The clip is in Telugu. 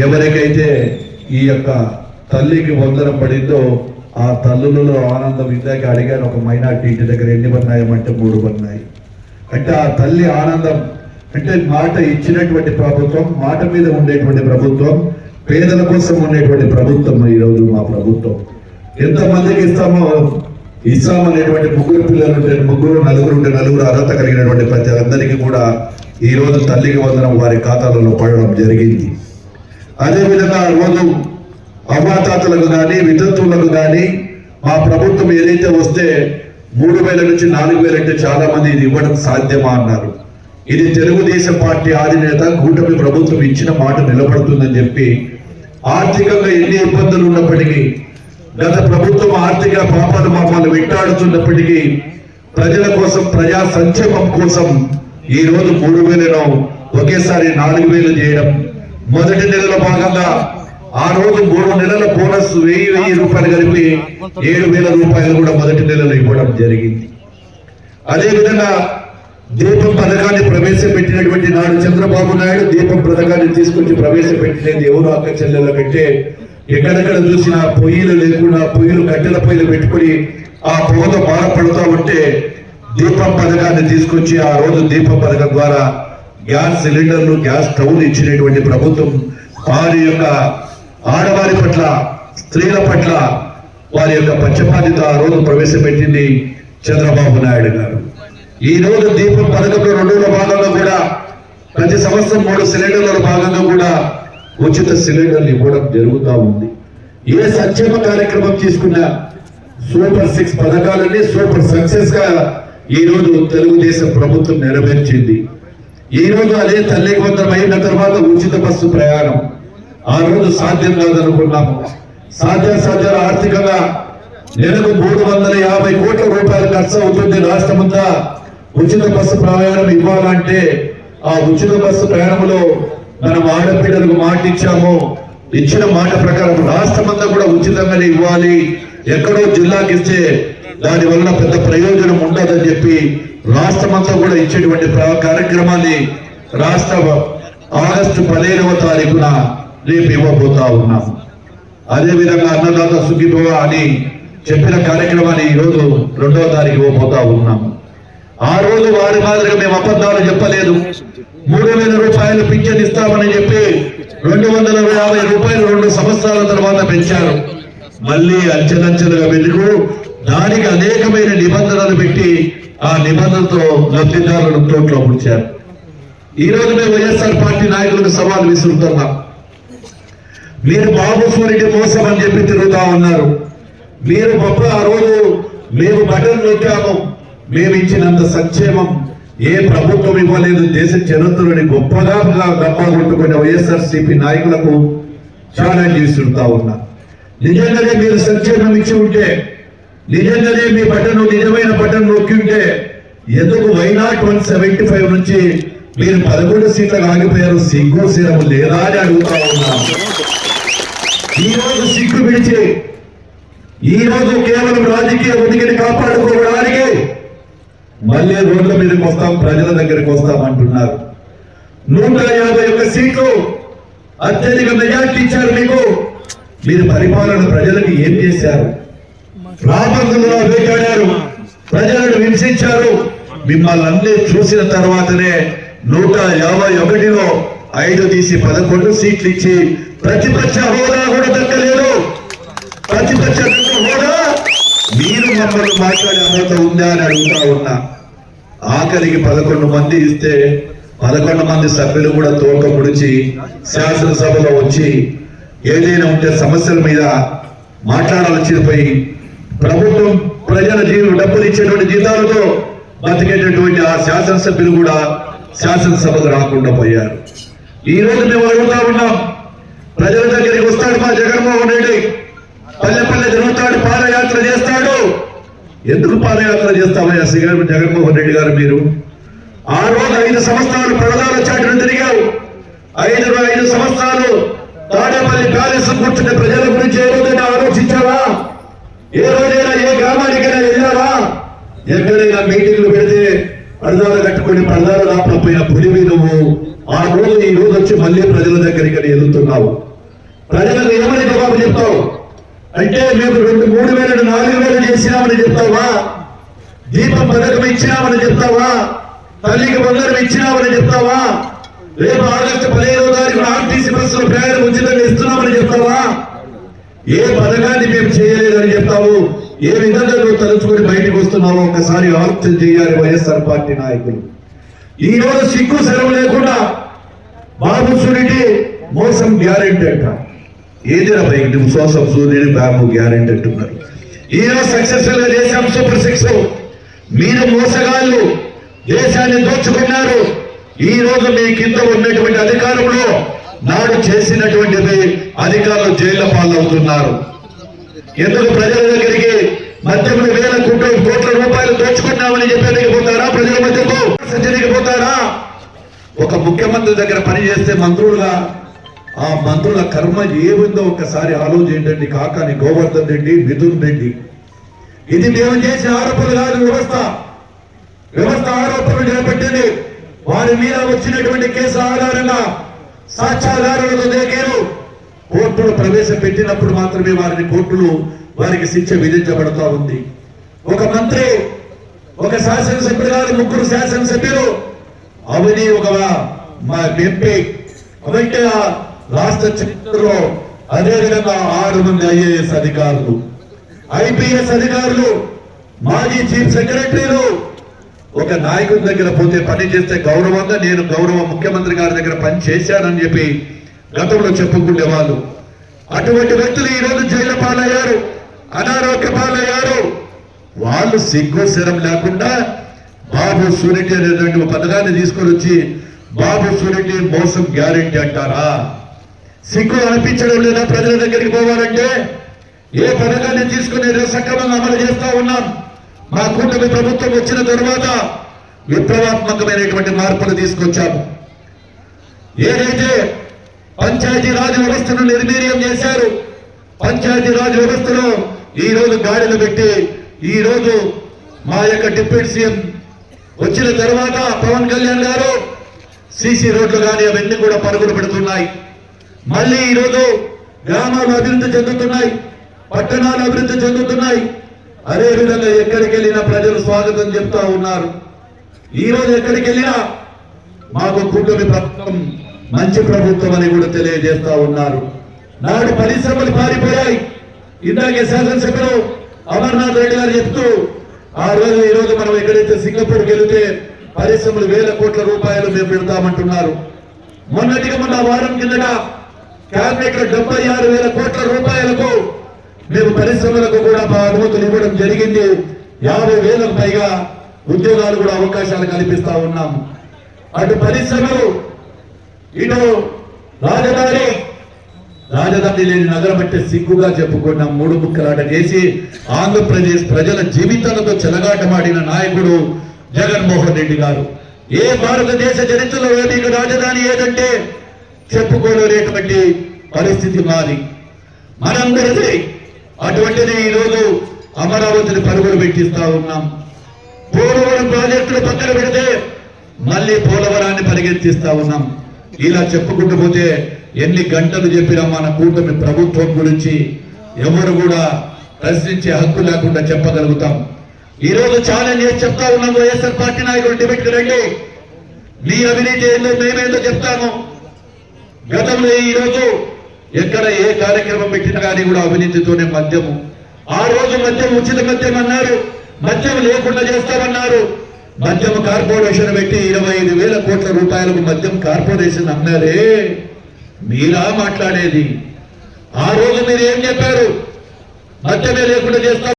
ఎవరికైతే ఈ యొక్క తల్లికి వందనం పడిందో ఆ తల్లులలో ఆనందం ఇందాక అడిగాను ఒక మైనార్టీ ఇంటి దగ్గర ఎన్ని పన్నాయమంటే మూడు పన్నాయి అంటే ఆ తల్లి ఆనందం అంటే మాట ఇచ్చినటువంటి ప్రభుత్వం మాట మీద ఉండేటువంటి ప్రభుత్వం పేదల కోసం ఉండేటువంటి ప్రభుత్వం ఈరోజు మా ప్రభుత్వం. ఎంతమందికి ఇస్తామో ఇస్తామనేటువంటి ముగ్గురు పిల్లలు ఉంటే ముగ్గురు నలుగురు ఉంటే నలుగురు అర్హత కలిగినటువంటి ప్రతి అందరికీ కూడా ఈ రోజు తల్లికి వందనం వారి ఖాతాలలో పడడం జరిగింది. అదేవిధంగా విధంగా రోజు అవ్వాతాతలకు కానీ వితంతువులకు కానీ మా ప్రభుత్వం ఏదైతే వస్తే మూడు వేల నుంచి నాలుగు వేలు అంటే చాలా మంది ఇది ఇవ్వడం సాధ్యమా అన్నారు. ఇది తెలుగుదేశం పార్టీ అధినేత కూటమి ప్రభుత్వం ఇచ్చిన మాట నిలబడుతుందని చెప్పి ఆర్థికంగా ఎన్ని ఇబ్బందులు ఉన్నప్పటికీ గత ప్రభుత్వం ఆర్థిక పాపాలు మాపాలు వెంటాడుతున్నప్పటికీ ప్రజల కోసం ప్రజా సంక్షేమం కోసం ఈ రోజు మూడు వేలను ఒకేసారి నాలుగు వేలు చేయడం మొదటి నెలలో భాగంగా ఆ రోజు మూడు నెలల బోనస్ వెయ్యి వెయ్యి రూపాయలు కలిపి ఏడు వేల రూపాయలు కూడా మొదటి నెలలో ఇవ్వడం జరిగింది. అదే విధంగా దీపం పథకాన్ని ప్రవేశపెట్టినటువంటి నాడు చంద్రబాబు నాయుడు దీపం పథకాన్ని తీసుకొచ్చి ప్రవేశపెట్టినది ఎవరు అక్క చెల్లెల పెట్టే ఎక్కడెక్కడ చూసినా పొయ్యిలు లేకుండా పొయ్యిలు కట్టెల పొయ్యిలు పెట్టుకుని ఆ పొగతో బాధపడుతూ ఉంటే దీపం పథకాన్ని తీసుకొచ్చి ఆ రోజు దీపం పథకం ద్వారా గ్యాస్ సిలిండర్లు గ్యాస్ స్టవ్లు ఇచ్చినటువంటి ప్రభుత్వం వారి యొక్క ఆడవారి పట్ల స్త్రీల పట్ల వారి యొక్క పక్షపాతిత ఆ రోజు ప్రవేశపెట్టింది చంద్రబాబు నాయుడు గారు. ఈ రోజు దీపం పథకంలో రెండవ భాగంలో కూడా ప్రతి సంవత్సరం మూడు సిలిండర్ల భాగంగా కూడా ఉచిత సిలిండర్లు ఇవ్వడం జరుగుతూ ఉంది. ఏ సంక్షేమ కార్యక్రమం తీసుకున్నా సూపర్ సిక్స్ పథకాలన్నీ సూపర్ సక్సెస్గా ఈ రోజు తెలుగుదేశం ప్రభుత్వం నెరవేర్చింది. ఈ రోజు అదే తల్లికి వందరం అయిన తర్వాత ఉచిత బస్సు ప్రయాణం. ఆ రోజు సాధ్యం కాదనుకున్నాము. సాధ్యాసాధ్యాలు ఆర్థికంగా నెలకు మూడు వందల యాభై కోట్ల రూపాయలు ఖర్చు అవుతుంది రాష్ట్రమంతా ఉచిత బస్సు ప్రయాణం ఇవ్వాలంటే ఆ ఉచిత బస్సు ప్రయాణంలో మనం ఆడపిల్లలకు మాట ఇచ్చాము. ఇచ్చిన మాట ప్రకారం రాష్ట్రమంతా కూడా ఉచితంగానే ఇవ్వాలి. ఎక్కడో జిల్లాకి ఇస్తే దాని వలన పెద్ద ప్రయోజనం ఉండదని చెప్పి రాష్ట్రమంతా కూడా ఇచ్చేటువంటి కార్యక్రమాన్ని రాష్ట్ర ఆగస్టు పదిహేనవ తారీఖున రేపు ఇవ్వబోతా ఉన్నాము అదేవిధంగా అన్నదాత సుఖిభవ అని చెప్పిన కార్యక్రమాన్ని ఈ రోజు రెండవ తారీఖు ఇవ్వబోతా ఉన్నాము ఆ రోజు వారి మాదిరిగా మేము అబద్ధాలు చెప్పలేదు. మూడు వేల రూపాయలు పింఛన్ ఇస్తామని చెప్పి రెండు వందల యాభై రూపాయలు రెండు సంవత్సరాల తర్వాత పెంచారు. మళ్ళీ అంచెలంచెలుగా వెలుగు దానికి అనేకమైన నిబంధనలు పెట్టి ఆ నిబంధనతో లబ్ధిదారులను తోట్లో ముంచారు. ఈ రోజు మేము వైఎస్ఆర్ పార్టీ నాయకులకు సవాల్ విసురుతున్నాం. మీరు బాబు సూర్యుడి మోసం అని చెప్పి తిరుగుతా ఉన్నారు. మీరు గొప్ప ఆ రోజు మేము బటన్ నొక్కాము. మేము ఇచ్చినంత సంక్షేమం ఏ ప్రభుత్వం ఇవ్వలేదు. దేశ చరిత్రలోని గొప్పగా గొప్ప వైఎస్ఆర్ సిపి నాయకులకు ఛాలెంజ్ చేస్తుంటా ఉన్నా. నిజంగానే మీరు సంక్షేమం ఇచ్చి ఉంటే నిజంగానే మీ బటన్ నిజమైన బటన్ నొక్కి ఉంటే ఎందుకు వైనాట్ వన్ సెవెంటీ ఫైవ్ నుంచి మీరు పదకొండు సీట్లకు ఆగిపోయారు? సిగ్గు సీరం లేదా అని అడుగుతా ఉన్నా. ఈ రోజు సిగ్గు విడిచి ఈరోజు కేవలం రాజకీయ ఉనికిని కాపాడుకోవడానికి మళ్ళీ రోడ్ల మీదకి వస్తాం ప్రజల దగ్గరికి వస్తాం అంటున్నారు. నూట యాభై ఒక్క సీట్లు అత్యధిక మెజార్టీ ఇచ్చారు మీకు. మీరు పరిపాలన ప్రజలకు ఏం చేశారు? రాబందులో వేటాడారు ప్రజలను హింసించారు. మిమ్మల్ని అన్ని చూసిన తర్వాతనే నూట యాభై ఒకటిలో ఐదు తీసి పదకొండు సీట్లు ఇచ్చి ప్రతిపక్ష హోదా కూడా దక్కలేదు. ప్రతిపక్ష హోదా మీరు మమ్మల్ని మాట్లాడే అర్హత ఉందా అని అడుగుతా ఉన్నా. ఆఖరికి పదకొండు మంది ఇస్తే పదకొండు మంది సభ్యులు కూడా తోక ముడిచి శాసనసభలో వచ్చి ఏదైనా ఉంటే సమస్యల మీద మాట్లాడాల్సి పోయి ప్రభుత్వం ప్రజల జీవి డబ్బులు ఇచ్చేటువంటి జీతాలతో బతికేటటువంటి ఆ శాసనసభ్యులు కూడా శాసనసభకు రాకుండా పోయారు. ఈ రోజు మేము అడుగుతా ఉన్నాం ప్రజల దగ్గరికి వస్తాడు మా జగన్మోహన్ రెడ్డి. పల్లె పల్లె తిరుగుతాడు పాదయాత్ర చేస్తాడు. ఎందుకు పాదయాత్ర చేస్తామయ్యా శ్రీగారు జగన్మోహన్ రెడ్డి గారు మీరు? ఆ రోజు ఐదు సంవత్సరాలు ప్రధాన చాటును తిరిగావు. ఐదు ఐదు సంవత్సరాలు తాడేపల్లి ప్యాలెస్ కూర్చున్న ప్రజల గురించి ఏ రోజైనా ఆలోచించావా? ఏ రోజైనా ఏ గ్రామానికైనా వెళ్ళావా? ఎక్కడైనా మీటింగ్లు పెడితే పరదాలు కట్టుకొని పరదాలు లోపల పోయిన పులివి నువ్వు ఆ రోజు ఈ రోజు వచ్చి మళ్ళీ ప్రజల దగ్గరికి ఎదుగుతున్నావు ప్రజలకు ఏమని జవాబు చెప్తావు? అంటే మేము రెండు మూడు వేలు నాలుగు వేలు చేసినామని చెప్తావా? దీపం పథకం ఇచ్చినామని చెప్తావా? తల్లికి బంగారం ఇచ్చినామని చెప్తావా? రేపు ఆగస్టు పదిహేనో తారీఖు ఆర్టీసీ బస్సులో ప్రయాణం ఉచితంగా ఇస్తున్నామని చెప్తావా? ఏ పథకాన్ని మేము చేయలేదని చెప్తావు ఏ విధంగా నువ్వు తలుచుకొని బయటకు వస్తున్నావో ఒకసారి ఆలోచన చేయాలి వైఎస్ఆర్ పార్టీ నాయకులు. ఈ రోజు సిగ్గు సెలవు లేకుండా బాబు సూర్యుడి మోసం గ్యారెంటీ అంట. ఏదైనా బయట మోసం సూర్యుడి బాబు గ్యారెంటీ అంటున్నారు. ఈ రోజు సక్సెస్ఫుల్గా చేశాం సూపర్ సిక్స్ మీరు మోసగాళ్ళు దేశాన్ని దోచుకున్నారు. ఈ రోజు మీ కింద ఉన్నటువంటి అధికారంలో నాడు చేసినటువంటిది అధికారులు జైళ్ళ పాలవుతున్నారు. ఎందుకు ప్రజల దగ్గరికి మధ్యలో వేల కోట్ల కోట్ల రూపాయలు దోచుకున్నామని చెప్పేందుకు పోతారా? ప్రజల మధ్యకు సజ్జనికి పోతారా? ఒక ముఖ్యమంత్రి దగ్గర పని చేస్తే మంత్రులుగా ఆ మంత్రుల కర్మ ఏముందో ఒక్కసారి ఆలోచించండి. కాకాని గోవర్ధన్ రెడ్డి మిథున్ రెడ్డి. ఇది మేము చేసే ఆరోపణలు కాదు వ్యవస్థ. వ్యవస్థ ఆరోపణలు చేపట్టింది వారి మీద వచ్చినటువంటి కేసు ఆధారంగా సాక్ష్యాధారాలతో దేకేరు కోర్టులు ప్రవేశపెట్టినప్పుడు మాత్రమే వారిని కోర్టులు వారికి శిక్ష విధించబడుతూ ఉంది. ఒక మంత్రి ఒక శాసనసభ్యుడు గారు ముగ్గురు శాసనసభ్యులు అవని ఒక మా ఎంపీ అవైతే రాష్ట్ర చరిత్రలో అదేవిధంగా ఆరు మంది ఐఏఎస్ అధికారులు ఐపీఎస్ అధికారులు మాజీ చీఫ్ సెక్రటరీలు ఒక నాయకుడి దగ్గర పోతే పని చేస్తే గౌరవంగా నేను గౌరవ ముఖ్యమంత్రి గారి దగ్గర పని చేశానని చెప్పి గతంలో చెప్పుకునే వాళ్ళు. అటువంటి వ్యక్తులు ఈ రోజు జైలు పాలయ్యారు అనారోగ్య పాలయ్యారు. వాళ్ళు సిగ్గు శరం లేకుండా బాబు సూరెడ్డి అనేటువంటి ఒక పథకాన్ని తీసుకొని వచ్చి బాబు సూరెడ్డి మోసం గ్యారెంటీ అంటారా? సిగ్గు అనిపించడం లేదా ప్రజల దగ్గరికి పోవాలంటే ఏ పథకాన్ని తీసుకుని సక్రమంగా అమలు చేస్తా ఉన్నాం. మా కూటమి ప్రభుత్వం వచ్చిన తర్వాత విప్లవాత్మకమైనటువంటి మార్పులు తీసుకొచ్చాము. ఏదైతే పంచాయతీరాజ్ వ్యవస్థను నిర్వీర్యం చేశారు పంచాయతీ వ్యవస్థను వ్యవస్థలో ఈ రోజు గాడిలు పెట్టి ఈ రోజు మా యొక్క డిప్యూటీ సీఎం వచ్చిన తర్వాత పవన్ కళ్యాణ్ గారు సీసీ రోడ్లు కానీ అవన్నీ కూడా పరుగులు పెడుతున్నాయి. మళ్ళీ ఈ రోజు గ్రామాలు అభివృద్ధి చెందుతున్నాయి పట్టణాలు అభివృద్ధి చెందుతున్నాయి. అదే విధంగా ఎక్కడికి వెళ్ళినా ప్రజలు స్వాగతం చెప్తా ఉన్నారు. ఈ రోజు ఎక్కడికి వెళ్ళినా మాకు కూటమి ప్రభుత్వం మంచి ప్రభుత్వం అని కూడా తెలియజేస్తా ఉన్నారు. నాడు పరిశ్రమలు పారిపోయాయి. ఇందాకే శాసనసభ్యులు అమర్నాథ్ రెడ్డి గారు చెప్తూ ఆ రోజు ఈ రోజు మనం ఎక్కడైతే సింగపూర్కి వెళితే పరిశ్రమలు వేల కోట్ల రూపాయలు మేము పెడతామంటున్నారు. మొన్నటిగా మొన్న వారం కిందట క్యాబినెట్లో డెబ్బై ఆరు వేల కోట్ల రూపాయలకు మేము పరిశ్రమలకు కూడా మా అనుమతులు ఇవ్వడం జరిగింది. యాభై వేలకు పైగా ఉద్యోగాలు కూడా అవకాశాలు కల్పిస్తా ఉన్నాం. అటు పరిశ్రమలు ఇటు రాజధాని రాజధాని లేని నగరం అంటే సిగ్గుగా చెప్పుకున్నాం మూడు ముక్కలాట చేసి ఆంధ్రప్రదేశ్ ప్రజల జీవితాలతో చెలగాటమాడిన నాయకుడు జగన్మోహన్ రెడ్డి గారు. ఏ భారతదేశ చరిత్రలో మీకు రాజధాని ఏదంటే చెప్పుకోలేనటువంటి పరిస్థితి మాది. మనందరిది అటువంటిది ఈ రోజు అమరావతిని పరుగులు పెట్టిస్తా ఉన్నాం. పోలవరం ప్రాజెక్టులు పక్కన పెడితే మళ్ళీ పోలవరాన్ని పరిగెత్తిస్తా ఉన్నాం. ఇలా చెప్పుకుంటూ పోతే ఎన్ని గంటలు చెప్పినా మన కూటమి ప్రభుత్వం గురించి ఎవరు కూడా ప్రశ్నించే హక్కు లేకుండా చెప్పగలుగుతాం. ఈరోజు చాలా ఛాలెంజ్ చేసి చెప్తా ఉన్నాం వైఎస్ఆర్ పార్టీ నాయకులు? డిబేట్కి రండి. మీ అవినీతి ఏందో మేమేందో చెప్తాము. గతంలో ఈరోజు ఎక్కడ ఏ కార్యక్రమం పెట్టినా కానీ కూడా అవినీతితోనే మద్యము. ఆ రోజు మద్యం ఉచిత మద్యం అన్నారు. మద్యం లేకుండా చేస్తామన్నారు. మద్యం కార్పొరేషన్ పెట్టి ఇరవై ఐదు వేల కోట్ల రూపాయలకు మద్యం కార్పొరేషన్ అన్నారే. మీరా మాట్లాడేది. ఆ రోజు మీరు ఏం చెప్పారు? మద్యమే లేకుండా చేస్తారు